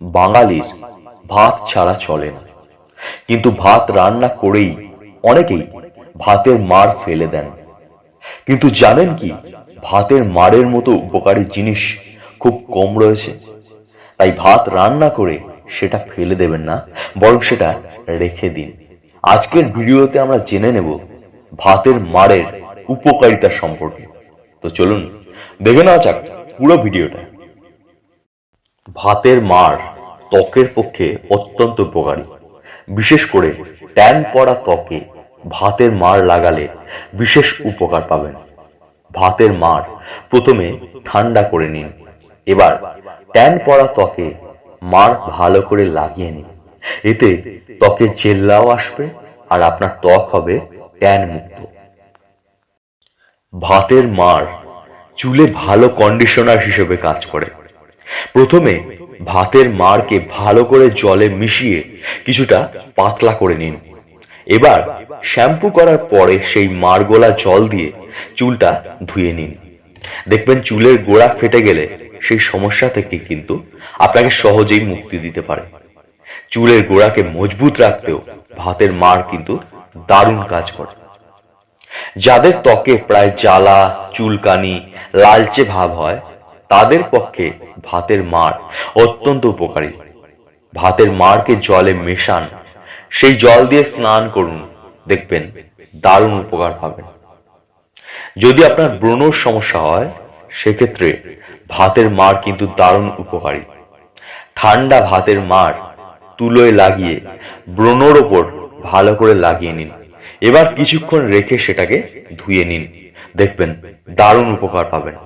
বাঙালির ভাত ছাড়া চলে না। কিন্তু ভাত রান্না করেই অনেকেই ভাতের মার ফেলে দেন। কিন্তু জানেন কি, ভাতের মারের মতো উপকারী জিনিস খুব কম রয়েছে। তাই ভাত রান্না করে সেটা ফেলে দেবেন না, বরং সেটা রেখে দিন। আজকের ভিডিওতে আমরা জেনে নেব ভাতের মারের উপকারিতা সম্পর্কে। তো চলুন, দেখে নেওয়া যাক পুরো ভিডিওটা। ভাতের মার ত্বকের পক্ষে অত্যন্ত উপকারী। বিশেষ করে ট্যান পড়া ত্বকে ভাতের মার লাগালে বিশেষ উপকার পাবেন। ভাতের মার প্রথমে ঠান্ডা করে নিন। এবার ট্যান পড়া ত্বকে মার ভালো করে লাগিয়ে নিন। এতে ত্বকে জেল্লাও আসবে আর আপনার ত্বক হবে ট্যান মুক্ত। ভাতের মার চুলে ভালো কন্ডিশনার হিসেবে কাজ করে। প্রথমে ভাতের মারকে ভালো করে জলে মিশিয়ে কিছুটা পাতলা করে নিন। এবার শ্যাম্পু করার পরে সেই মারগোলা জল দিয়ে চুলটা ধুয়ে নিন। দেখবেন চুলের গোড়া ফেটে গেলে সেই সমস্যা থেকে কিন্তু আপনাকে সহজেই মুক্তি দিতে পারে। চুলের গোড়াকে মজবুত রাখতেও ভাতের মার কিন্তু দারুণ কাজ করে। যাদের ত্বকে প্রায় জ্বালা, চুলকানি, লালচে ভাব হয় তাদের পক্ষে ভাতের মার অত্যন্ত উপকারী। ভাতের মারকে জলে মেশান। সেই জল দিয়ে স্নান করুন। দেখবেন দারুণ উপকার পাবেন যদি আপনার ব্রণর সমস্যা হয়, সেক্ষেত্রে ভাতের মার কিন্তু দারুণ উপকারী। ঠান্ডা ভাতের মার তুলোয় লাগিয়ে ব্রণর ওপর ভালো করে লাগিয়ে নিন। এবার কিছুক্ষণ রেখে সেটাকে ধুয়ে নিন। দেখবেন দারুণ উপকার পাবেন।